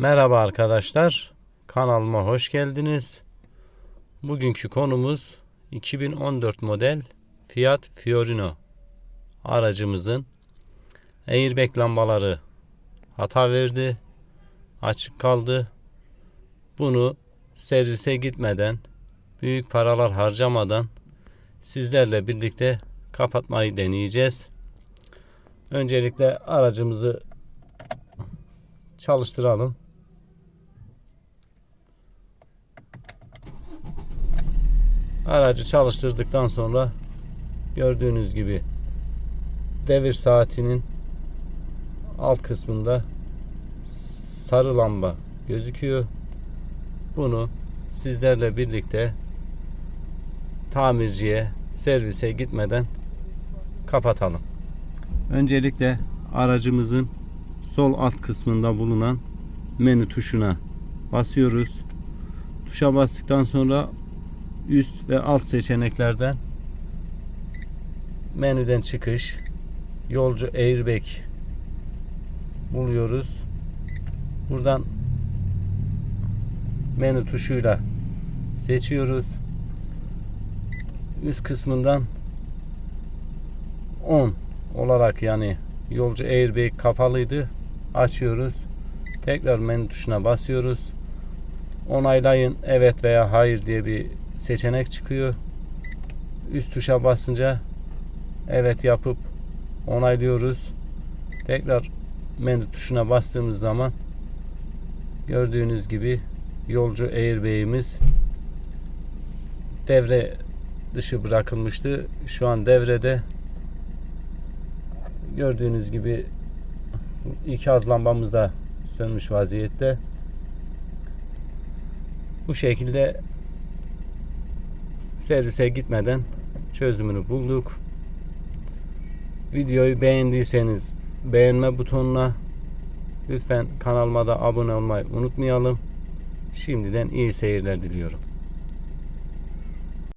Merhaba arkadaşlar. Kanalıma hoş geldiniz. Bugünkü konumuz 2014 model Fiat Fiorino aracımızın airbag lambaları hata verdi. Açık kaldı. Bunu servise gitmeden büyük paralar harcamadan sizlerle birlikte kapatmayı deneyeceğiz. Öncelikle aracımızı çalıştıralım. Aracı çalıştırdıktan sonra gördüğünüz gibi devir saatinin alt kısmında sarı lamba gözüküyor. Bunu sizlerle birlikte tamirciye, servise gitmeden kapatalım. Öncelikle aracımızın sol alt kısmında bulunan menü tuşuna basıyoruz. Tuşa bastıktan sonra üst ve alt seçeneklerden menüden çıkış, yolcu airbag buluyoruz. Buradan menü tuşuyla seçiyoruz. Üst kısmından 10 olarak yani yolcu airbag kapalıydı. Açıyoruz. Tekrar menü tuşuna basıyoruz. Onaylayın evet veya hayır diye bir seçenek çıkıyor. Üst tuşa basınca evet yapıp onaylıyoruz. Tekrar menü tuşuna bastığımız zaman gördüğünüz gibi yolcu airbag'imiz devre dışı bırakılmıştı. Şu an devrede gördüğünüz gibi ikaz lambamız da sönmüş vaziyette. Bu şekilde servise gitmeden çözümünü bulduk. Videoyu beğendiyseniz beğenme butonuna lütfen kanalıma da abone olmayı unutmayalım. Şimdiden iyi seyirler diliyorum.